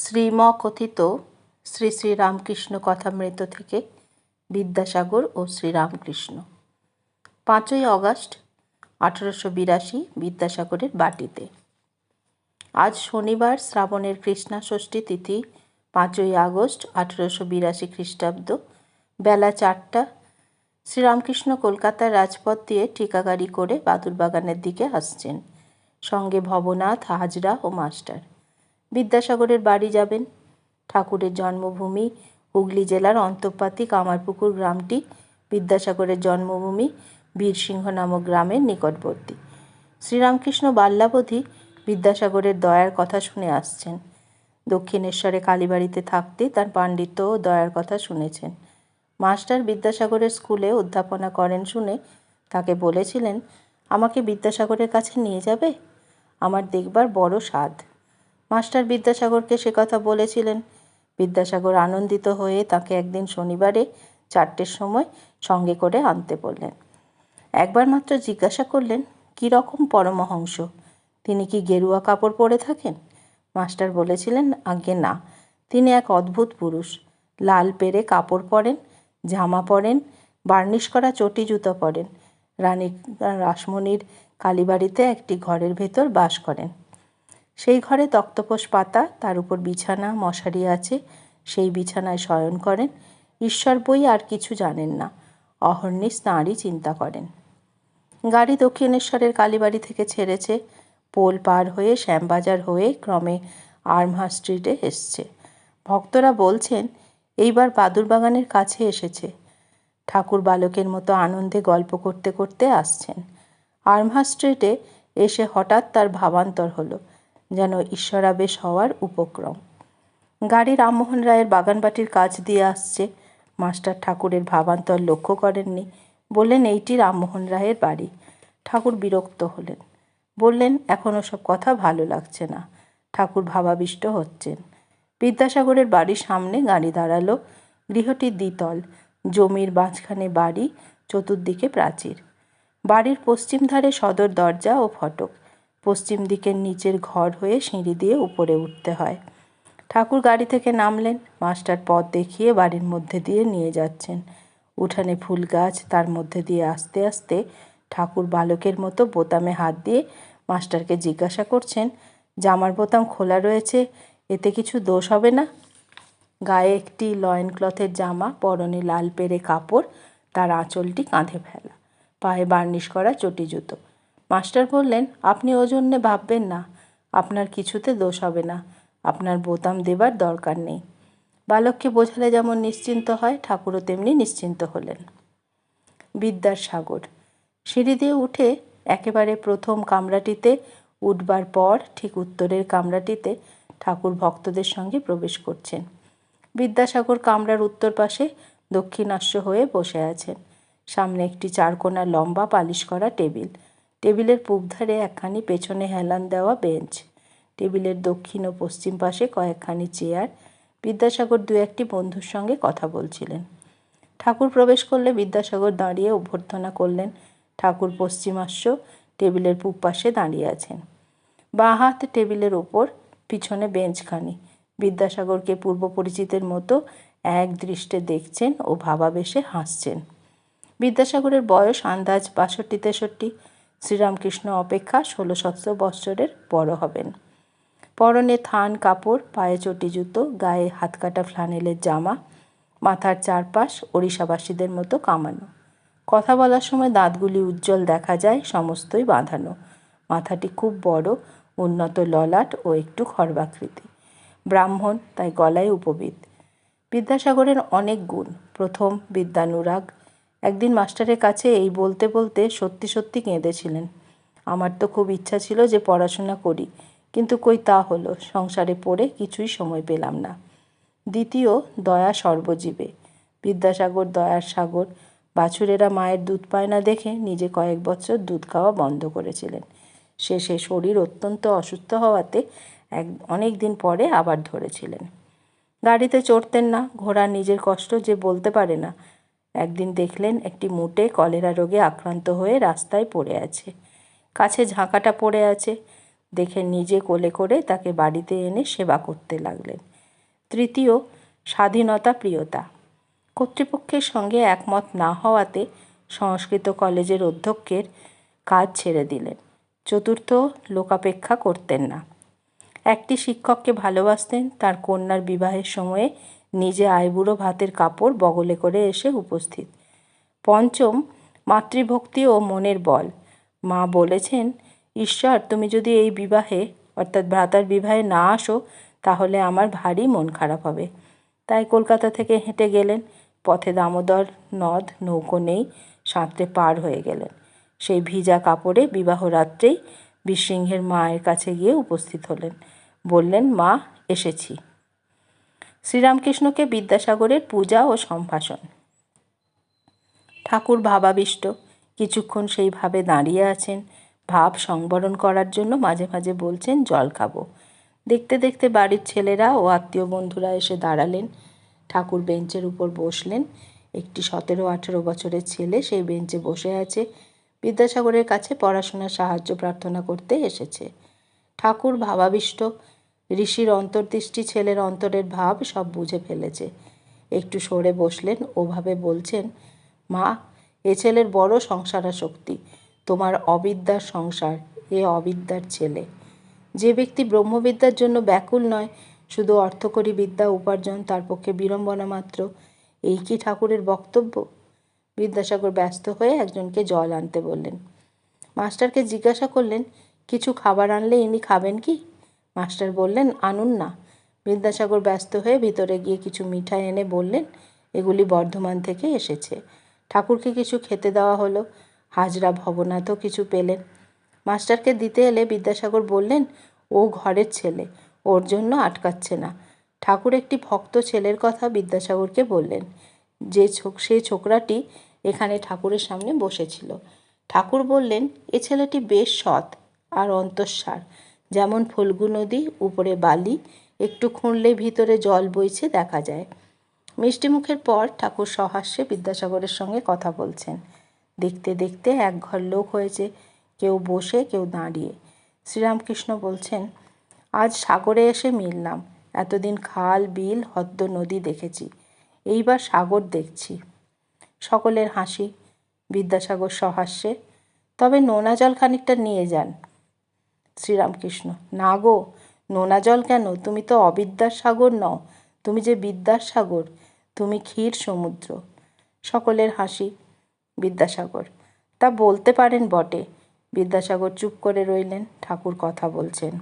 শ্রীম কথিত শ্রী শ্রী রামকৃষ্ণ কথামৃত থেকে বিদ্যাসাগর ও শ্রীরামকৃষ্ণ। পাঁচই অগস্ট আঠারোশো বিরাশি বিদ্যাসাগরের বাটিতে। আজ শনিবার শ্রাবণের কৃষ্ণা ষষ্ঠী তিথি পাঁচই আগস্ট আঠেরোশো বিরাশি খ্রিস্টাব্দ। বেলা চারটা শ্রীরামকৃষ্ণ কলকাতার রাজপথ দিয়ে টিকাগাড়ি করে বাদুরবাগানের দিকে আসছেন। সঙ্গে ভবনাথ, হাজরা ও মাস্টার। বিদ্যাসাগরের বাড়ি যাবেন। ঠাকুরের জন্মভূমি হুগলি জেলার অন্তঃপাতি কামারপুকুর গ্রামটি। বিদ্যাসাগরের জন্মভূমি বীরসিংহ নামক গ্রামের নিকটবর্তী। শ্রীরামকৃষ্ণ বাল্যাবধি বিদ্যাসাগরের দয়ার কথা শুনে আসছেন। দক্ষিণেশ্বরে কালীবাড়িতে থাকতে তার পাণ্ডিত্য ও দয়ার কথা শুনেছেন। মাস্টার বিদ্যাসাগরের স্কুলে অধ্যাপনা করেন শুনে তাকে বলেছিলেন, আমাকে বিদ্যাসাগরের কাছে নিয়ে যাবে? আমার দেখবার বড় স্বাদ। মাস্টার বিদ্যাসাগরকে সে কথা বলেছিলেন। বিদ্যাসাগর আনন্দিত হয়ে তাকে একদিন শনিবারে চারটের সময় সঙ্গে করে আনতে বললেন। একবার মাত্র জিজ্ঞাসা করলেন, কী রকম পরমহংস? তিনি কি গেরুয়া কাপড় পরে থাকেন? মাস্টার বলেছিলেন, আজ্ঞে, না। তিনি এক অদ্ভুত পুরুষ। লাল পেরে কাপড় পরেন, জামা পরেন, বার্নিশ করা চটি জুতো পরেন। রানী রাসমণির কালীবাড়িতে একটি ঘরের ভেতর বাস করেন। সেই ঘরে তক্তপোষ পাতা, তার উপর বিছানা, মশারি আছে, সেই বিছানায় শয়ন করেন। ঈশ্বর বই আর কিছু জানেন না। অহর্নিশ তাঁরই চিন্তা করেন। গাড়ি দক্ষিণেশ্বরের কালীবাড়ি থেকে ছেড়েছে। পোল পার হয়ে, শ্যামবাজার হয়ে ক্রমে আর্মহা স্ট্রিটে এসছে। ভক্তরা বলছেন, এইবার বাদুরবাগানের কাছে এসেছে। ঠাকুর বালকের মতো আনন্দে গল্প করতে করতে আসছেন। আর্মহা স্ট্রিটে এসে হঠাৎ তার ভাবান্তর হলো। যেন ঈশ্বরাবেশ হওয়ার উপক্রম। গাড়ি রামমোহন রায়ের বাগানবাটির কাজ দিয়ে আসছে। মাস্টার ঠাকুরের ভাবান্তর লক্ষ্য করেননি। বললেন, এইটি রামমোহন রায়ের বাড়ি। ঠাকুর বিরক্ত হলেন। বললেন, এখন ওসব কথা ভালো লাগছে না। ঠাকুর ভাবাবিষ্ট হচ্ছেন। বিদ্যাসাগরের বাড়ির সামনে গাড়ি দাঁড়াল। গৃহটির দ্বিতল। জমির মাঝখানে বাড়ি, চতুর্দিকে প্রাচীর। বাড়ির পশ্চিম ধারে সদর দরজা ও ফটক। পশ্চিম দিকের নিচের ঘর হয়ে সিঁড়ি দিয়ে উপরে উঠতে হয়। ঠাকুর গাড়ি থেকে নামলেন, মাস্টার পথ দেখিয়ে বাড়ির মধ্যে দিয়ে নিয়ে যাচ্ছেন। উঠানে ফুল গাছ, তার মধ্যে দিয়ে আস্তে আস্তে ঠাকুর বালকের মতো বোতামে হাত দিয়ে মাস্টারকে জিজ্ঞাসা করছেন, জামার বোতাম খোলা রয়েছে, এতে কিছু দোষ হবে না? গায়ে একটি লয়েন ক্লথের জামা, পরনে লাল পেরে কাপড়, তার আঁচলটি কাঁধে ফেলা। পায়ে বার্নিশ করা চটি জুতো। মাস্টার বললেন, আপনি ও জন্যে ভাববেন না। আপনার কিছুতে দোষ হবে না। আপনার বোতাম দেবার দরকার নেই। বালককে বোঝালে যেমন নিশ্চিন্ত হয়, ঠাকুরও তেমনি নিশ্চিন্ত হলেন। বিদ্যার সাগর। সিঁড়ি দিয়ে উঠে একেবারে প্রথম কামরাটিতে উঠবার পর ঠিক উত্তরের কামরাটিতে ঠাকুর ভক্তদের সঙ্গে প্রবেশ করছেন। বিদ্যাসাগর কামরার উত্তর পাশে দক্ষিণাস্য হয়ে বসে আছেন। সামনে একটি চারকোনা লম্বা পালিশ করা টেবিল। টেবিলের পূব ধারে একখানি পেছনে হেলান দেওয়া বেঞ্চ। টেবিলের দক্ষিণ ও পশ্চিম পাশে কয়েকখানি চেয়ার। বিদ্যাসাগর দু একটি বন্ধুর সঙ্গে কথা বলছিলেন। ঠাকুর প্রবেশ করলে বিদ্যাসাগর দাঁড়িয়ে অভ্যর্থনা করলেন, ঠাকুর পশ্চিমাস্য টেবিলের পূব পাশে দাঁড়িয়ে আছেন। বাঁ হাত টেবিলের ওপর, পিছনে বেঞ্চখানি। বিদ্যাসাগরকে পূর্ব পরিচিতের মতো এক দৃষ্টে দেখছেন ও ভাবাবেশে হাসছেন। বিদ্যাসাগরের বয়স আন্দাজ বাষট্টি তেষট্টি। শ্রীরামকৃষ্ণ অপেক্ষা ষোলো সতেরো বৎসরের বড় হবেন। পরনে থান কাপড়, পায়ে চটি জুতো, গায়ে হাতকাটা ফ্লানেলের জামা, মাথার চারপাশ ওড়িশাবাসীদের মতো কামানো। কথা বলার সময় দাঁতগুলি উজ্জ্বল দেখা যায়, সমস্তই বাঁধানো। মাথাটি খুব বড়, উন্নত ললাট ও একটু খর্বাকৃতি ব্রাহ্মণ, তাই গলায় উপবিদ বিদ্যাসাগরের অনেক গুণ। প্রথম বিদ্যানুরাগ একদিন মাস্টারের কাছে এই বলতে বলতে সত্যি সত্যি কেঁদেছিলেন। আমার তো খুব ইচ্ছা ছিল যে পড়াশোনা করি, কিন্তু কই তা হলো, সংসারে পড়ে কিছুই সময় পেলাম না। দ্বিতীয়, দয়া সর্বজীবে। বিদ্যাসাগর দয়ার সাগর, বাছুরেরা মায়ের দুধ পায় না দেখে নিজে কয়েক বছর দুধ খাওয়া বন্ধ করেছিলেন। শেষে শরীর অত্যন্ত অসুস্থ হওয়াতে এক, অনেক দিন পরে আবার ধরেছিলেন। গাড়িতে চড়তেন না, ঘোড়া নিজের কষ্ট যে বলতে পারে না একদিন দেখলেন একটি মুটে কলেরা রোগে আক্রান্ত হয়ে রাস্তায় পড়ে আছে। কাছে ঝাঁকাটা পড়ে আছে। দেখে নিজে কোলে করে তাকে বাড়িতে এনে সেবা করতে লাগলেন। তৃতীয়, স্বাধীনতা প্রিয়তা। কর্তৃপক্ষের সঙ্গে একমত না হওয়াতে সংস্কৃত কলেজের অধ্যক্ষের কাজ ছেড়ে দিলেন। চতুর্থ, লোকাপেক্ষা করতেন না। একটি শিক্ষককে ভালোবাসতেন, তার কন্যার বিবাহের সময়ে নিজে আইবুড়ো ভাতের কাপড় বগলে করে এসে উপস্থিত। পঞ্চম, মাতৃভক্তি ও মনের বল। মা বলেছেন, ঈশ্বর, তুমি যদি এই বিবাহে, অর্থাৎ ভ্রাতার বিবাহে না আসো, তাহলে আমার ভারী মন খারাপ হবে। তাই কলকাতা থেকে হেঁটে গেলেন। পথে দামোদর, নদ, নৌকো নেই, সাঁতরে পার হয়ে গেলেন। সেই ভিজা কাপড়ে বিবাহ রাত্রেই বিশৃঙ্গের মায়ের কাছে গিয়ে উপস্থিত হলেন। বললেন, মা, এসেছি। শ্রীরামকৃষ্ণকে বিদ্যাসাগরের পূজা ও সম্ভাষণ। ঠাকুর ভাবাবিষ্ট। কিছুক্ষণ সেইভাবে দাঁড়িয়ে আছেন। ভাব সংবরণ করার জন্য মাঝে মাঝে বলছেন, জল খাব। দেখতে দেখতে বাড়ির ছেলেরা ও আত্মীয় বন্ধুরা এসে দাঁড়ালেন। ঠাকুর বেঞ্চের উপর বসলেন। একটি সতেরো আঠেরো বছরের ছেলে সেই বেঞ্চে বসে আছে। বিদ্যাসাগরের কাছে পড়াশোনার সাহায্য প্রার্থনা করতে এসেছে। ঠাকুর ভাবাবিষ্ট। ঋষির অন্তর্দৃষ্টি, ছেলের অন্তরের ভাব সব বুঝে ফেলেছে। একটু সরে বসলেন, ওভাবে বলছেন, মা, এ ছেলের বড় সংসারাশক্তি তোমার অবিদ্যার সংসার, এ অবিদ্যার ছেলে। যে ব্যক্তি ব্রহ্মবিদ্যার জন্য ব্যাকুল নয়, শুধু অর্থকরী বিদ্যা উপার্জন, তার পক্ষে বিড়ম্বনা মাত্র। এই কি ঠাকুরের বক্তব্য? বিদ্যাসাগর ব্যস্ত হয়ে একজনকে জল আনতে বললেন। মাস্টারকে জিজ্ঞাসা করলেন, কিছু খাবার আনলে ইনি খাবেন কি? মাস্টার বললেন, আনুন না। বিদ্যাসাগর ব্যস্ত হয়ে ভিতরে গিয়ে কিছু মিঠাই এনে বললেন, এগুলি বর্ধমান থেকে এসেছে। ঠাকুরকে কিছু খেতে দেওয়া হলো, হাজরা ভবনাথও কিছু পেলেন। মাস্টারকে দিতে এলে বিদ্যাসাগর বললেন, ও ঘরের ছেলে, ওর জন্য আটকাচ্ছে না। ঠাকুর একটি ভক্ত ছেলের কথা বিদ্যাসাগরকে বললেন। যে সেই ছোকরাটি এখানে ঠাকুরের সামনে বসেছিল। ঠাকুর বললেন, এ ছেলেটি বেশ সৎ আর অন্তঃসার। যেমন ফল্গু নদী, উপরে বালি, একটু খুঁড়লে ভিতরে জল বইছে দেখা যায়। মিষ্টিমুখের পর ঠাকুর সহাস্যে বিদ্যাসাগরের সঙ্গে কথা বলছেন। দেখতে দেখতে এক ঘর লোক হয়েছে, কেউ বসে, কেউ দাঁড়িয়ে। শ্রীরামকৃষ্ণ বলছেন, আজ সাগরে এসে মিললাম। এতদিন খাল, বিল হদ্দ নদী দেখেছি। এইবার সাগর দেখছি। সকলের হাসি। বিদ্যাসাগর সহাস্যে, তবে নোনা জল খানিকটা নিয়ে যান। শ্রীরামকৃষ্ণ। না গো, নোনা জল কেন? তুমি তো অবিদ্যার সাগর নও, তুমি যে বিদ্যার সাগর, তুমি ক্ষীর সমুদ্র সকলের হাসি বিদ্যাসাগর। তা বলতে পারেন বটে বিদ্যাসাগর চুপ করে রইলেন, ঠাকুর কথা বলছেন।